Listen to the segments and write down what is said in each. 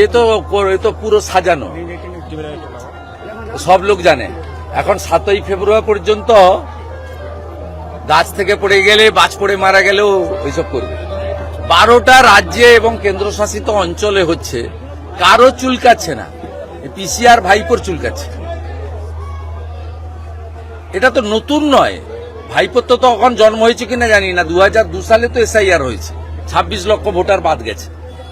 এ তো এ তো পুরো সাজানো। সব লোক জানে। এখন সাতই ফেব্রুয়ারি পর্যন্ত গাছ থেকে পড়ে গেলে, বাজ পড়ে মারা গেলেও ওইসব করবে। বারোটা রাজ্যে এবং কেন্দ্রশাসিত অঞ্চলে হচ্ছে, কারও চুলকাচ্ছে না। পিসিআর ভাইপোর চুলকাচ্ছে। এটা তো নতুন নয়। ভাইপোর তো তখন জন্ম হয়েছে কিনা জানি না। দু সালে তো এসআইআর হয়েছে। ছাব্বিশ লক্ষ ভোটার বাদ গেছে।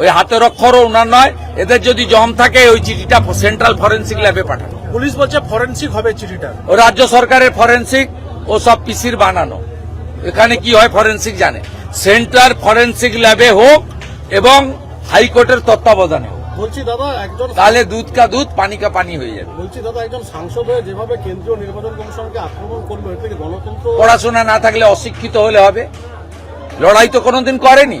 ওই হাতের অক্ষরও ওনার নয় এদের যদি জম থাকে ওই চিঠিটা সেন্ট্রাল ফরেন্সিক ল্যাবে পাঠানো। পুলিশ বলছে ফরেন্সিক হবে চিঠিটা। ও রাজ্য সরকারের ফরেন্সিক ও সব পিসির বানানো। এখানে কি হয় ফরেন্সিক জানে। সেন্ট্রাল ফরেন্সিক ল্যাবে হোক এবং হাইকোর্টের তত্ত্বাবধানে হোক। বলছি দাদা একজন তাহলে দুধ কা দুধ পানি কা পানি হয়ে যাবে। বলছি দাদা একজন সাংসদ হয়ে যেভাবে কেন্দ্রীয় নির্বাচন কমিশনকে আক্রমণ করল এর থেকে গণতন্ত্র পড়াশোনা না থাকলে অশিক্ষিত হলে হবে। লড়াই তো কোনোদিন করেনি।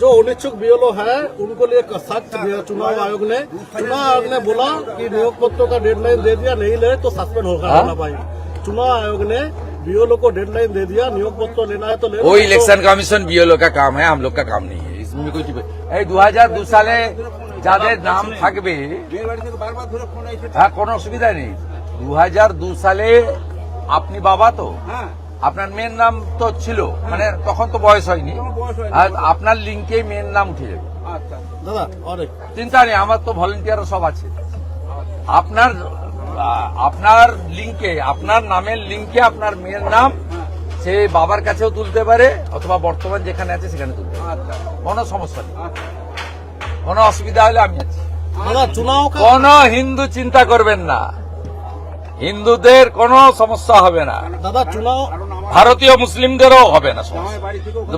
जो अनिच्छुक बीएलओ है उनको लिए सख्त चुनाव आयोग ने चुनाव आयोग ने बोला कि नियोग पत्रों का डेडलाइन दे दिया नहीं ले तो सस्पेंड होगा हाँ? होना भाई चुनाव आयोग ने बीएलओ को डेडलाइन दे दिया नियोग पत्र लेना है तो ले लो, वो नहीं तो- इलेक्शन कमीशन बीएलओ का काम है हम लोग का काम नहीं है इसमें कुछ এই দু হাজার দু সালে যাদের নাম থাকবে হ্যাঁ কোনো অসুবিধা নেই দু হাজার দু সালে আপনি বাবা তো আপনার মেয়ের নাম তো ছিল মানে তখন তো বয়স হয়নি। আর আপনার লিঙ্কে মেয়ের নাম উঠে যাবে। দাদা চিন্তা নেই আমার তো ভলেন্টিয়ার সব আছে। আপনার আপনার লিঙ্কে আপনার নামের লিঙ্কে আপনার মেয়ের নাম সে বাবার কাছেও তুলতে পারে অথবা বর্তমান যেখানে আছে সেখানে তুলতে পারে। কোনো সমস্যা নেই। কোনো অসুবিধা হলে আমি আছি। কোন হিন্দু চিন্তা করবেন না। হিন্দুদের কোনো সমস্যা হবে না। দাদা চুনাও ভারতীয় মুসলিমদেরও হবে না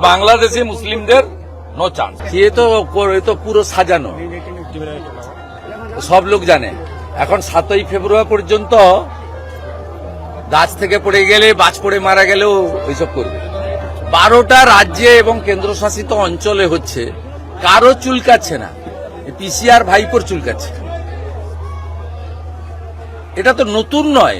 বাংলাদেশি মুসলিমদের নো চান্স সে তো এ তো পুরো সাজানো। সব লোক জানে। এখন সাতই ফেব্রুয়ারি পর্যন্ত গাছ থেকে পড়ে গেলে বাজ পড়ে মারা গেলেও ওইসব করবে। বারোটা রাজ্যে এবং কেন্দ্রশাসিত অঞ্চলে হচ্ছে কারও চুলকাচ্ছে না। পিসিআর ভাইপোর চুলকাচ্ছে। এটা তো নতুন নয়।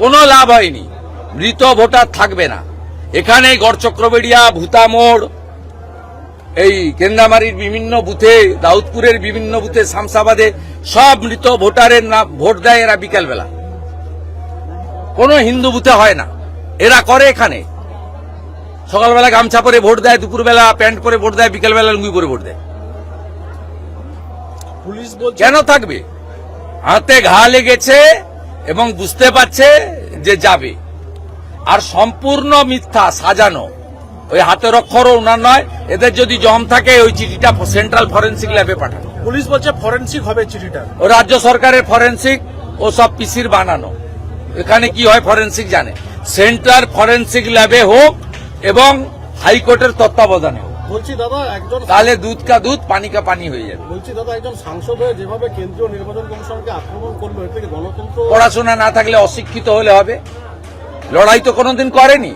কোনো লাভ হয়নি। মৃত ভোটার থাকবে না। এখানে গড়চক্রবেড়িয়া ভূতামোড় এই কেন্দ্রামারির বিভিন্ন বুথে দাউদপুরের বিভিন্ন বুথে শামসাবাদে সব মৃত ভোটারের নাম ভোট দেয় এরা বিকেলবেলা। কোনো হিন্দু বুথে হয় না। এরা করে এখানে। সকালবেলা গামছা পরে ভোট দেয় দুপুরবেলা প্যান্ট পরে ভোট দেয় বিকেলবেলা লুঙ্গি পরে ভোট দেয়। পুলিশ কেন থাকবে? হাতে ঘা লেগেছে এবং বুঝতে পারছে যে যাবে। আর সম্পূর্ণ মিথ্যা সাজানো। ওই হাতের অক্ষরও ওনার নয় এদের যদি জম থাকে ওই চিঠিটা সেন্ট্রাল ফরেন্সিক ল্যাবে পাঠানো। পুলিশ বলছে ফরেন্সিক হবে চিঠিটা। ও রাজ্য সরকারের ফরেন্সিক ও সব পিসির বানানো। এখানে কি হয় ফরেন্সিক জানে। সেন্ট্রাল ফরেন্সিক ল্যাবে হোক এবং হাইকোর্টের তত্ত্বাবধানে হোক বলছি দাদা একজন তাহলে দুধ কা দুধ পানি কা পানি হয়ে যাবে। বলছি দাদা একজন সাংসদ হয়ে যেভাবে কেন্দ্রীয় নির্বাচন কমিশনকে আক্রমণ করল এর থেকে গণতন্ত্র পড়াশোনা না থাকলে অশিক্ষিত হলে হবে। লড়াই তো কোনোদিন করেনি।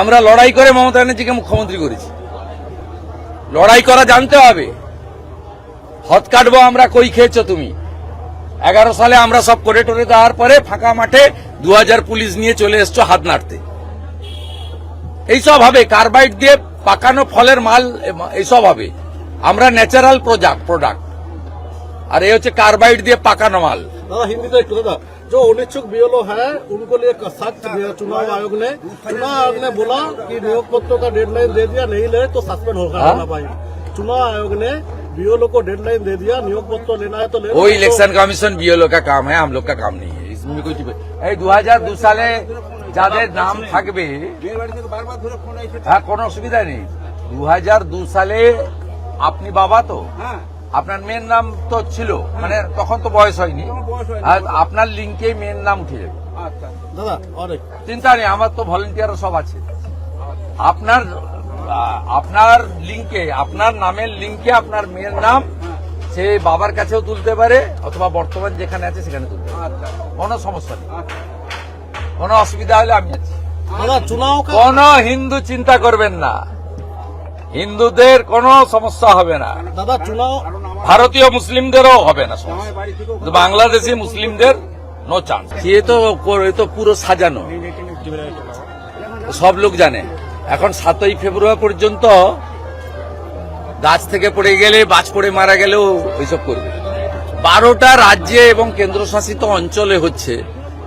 আমরা লড়াই করে মমতা ব্যানার্জিকে মুখ্যমন্ত্রী করেছি। লড়াই করা জানতে হবে। হত কাটবো আমরা কই খেয়েছো তুমি? এগারো সালে আমরা সব করে টরে দেওয়ার পরে ফাঁকা মাঠে দু হাজার পুলিশ নিয়ে চলে এসছো হাত নাড়তে। এইসব হবে কার্বাইড দিয়ে পাকানো ফলের মাল এম- এইসব হবে আমরা ন্যাচারাল প্রোডাক্ট প্রোডাক্ট আর এই হচ্ছে কার্বাইড দিয়ে পাকানো মাল दादा हिंदी तो एक दादा जो अनिच्छुक बीएलओ है उनको लिए सख्त चुनाव आयोग ने चुनाव आयोग ने बोला कि नियोग पत्रों का डेडलाइन दे दिया नहीं ले तो सस्पेंड होगा हाँ? ना भाई चुनाव आयोग ने बीएलओ को डेडलाइन दे दिया नियोग पत्र लेना है तो ले लो, वो नहीं तो- इलेक्शन कमीशन बीएलओ का काम है हम लोग का काम नहीं है इसमें कोई এই দু হাজার দু সালে যাদের নাম থাকবে হ্যাঁ কোনো অসুবিধা নেই। দু সালে আপনি বাবা তো? আপনার মেয়ের নাম তো ছিল মানে তখন তো বয়স হয়নি। আপনার লিঙ্কে মেয়ের নাম উঠে যাবে। চিন্তা নেই আমার তো ভলেন্টিয়ার সব আছে। আপনার আপনার লিঙ্কে আপনার নামের লিঙ্কে আপনার মেয়ের নাম সে বাবার কাছেও তুলতে পারে অথবা বর্তমান যেখানে আছে সেখানে তুলতে পারে। কোনো সমস্যা নেই। কোনো অসুবিধা হলে আমি আছি কোন হিন্দু চিন্তা করবেন না। হিন্দুদের কোনো সমস্যা হবে না। দাদা চুনাও ভারতীয় মুসলিমদেরও হবে না সমস্যা। বাংলাদেশি মুসলিমদের নো চান্স তো এ তো পুরো সাজানো। সব লোক জানে। এখন সাতই ফেব্রুয়ারি পর্যন্ত গাছ থেকে পড়ে গেলে বাজ পড়ে মারা গেলেও ওইসব করবে। বারোটা রাজ্যে এবং কেন্দ্রশাসিত অঞ্চলে হচ্ছে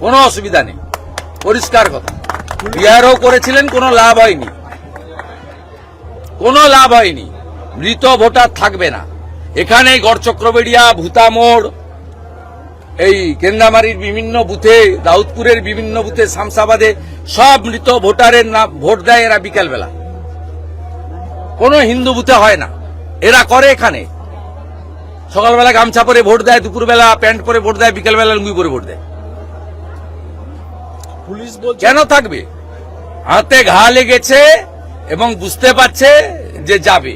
কোনো অসুবিধা নেই। পরিষ্কার কথা। বিহারও করেছিলেন, কোনো লাভ হয়নি। কোনো লাভ হয়নি। মৃত ভোটার থাকবে না। এখানে গড়চক্রবেড়িয়া, ভূতামোড়, এই কেন্দামারির বিভিন্ন বুথে, দাউদপুরের বিভিন্ন বুথে, শামসাবাদে সব মৃত ভোটারের নাম, ভোট দেয় এরা বিকালবেলা। কোনো হিন্দু বুথে হয় না। এরা করে এখানে। সকালবেলা গামছা পরে ভোট দেয়, দুপুরবেলা প্যান্ট পরে ভোট দেয়, বিকেলবেলা লুঙ্গি পরে ভোট দেয়। পুলিশ কেন থাকবে? হাতে ঘা লেগেছে এবং বুঝতে পারছে যে যাবে।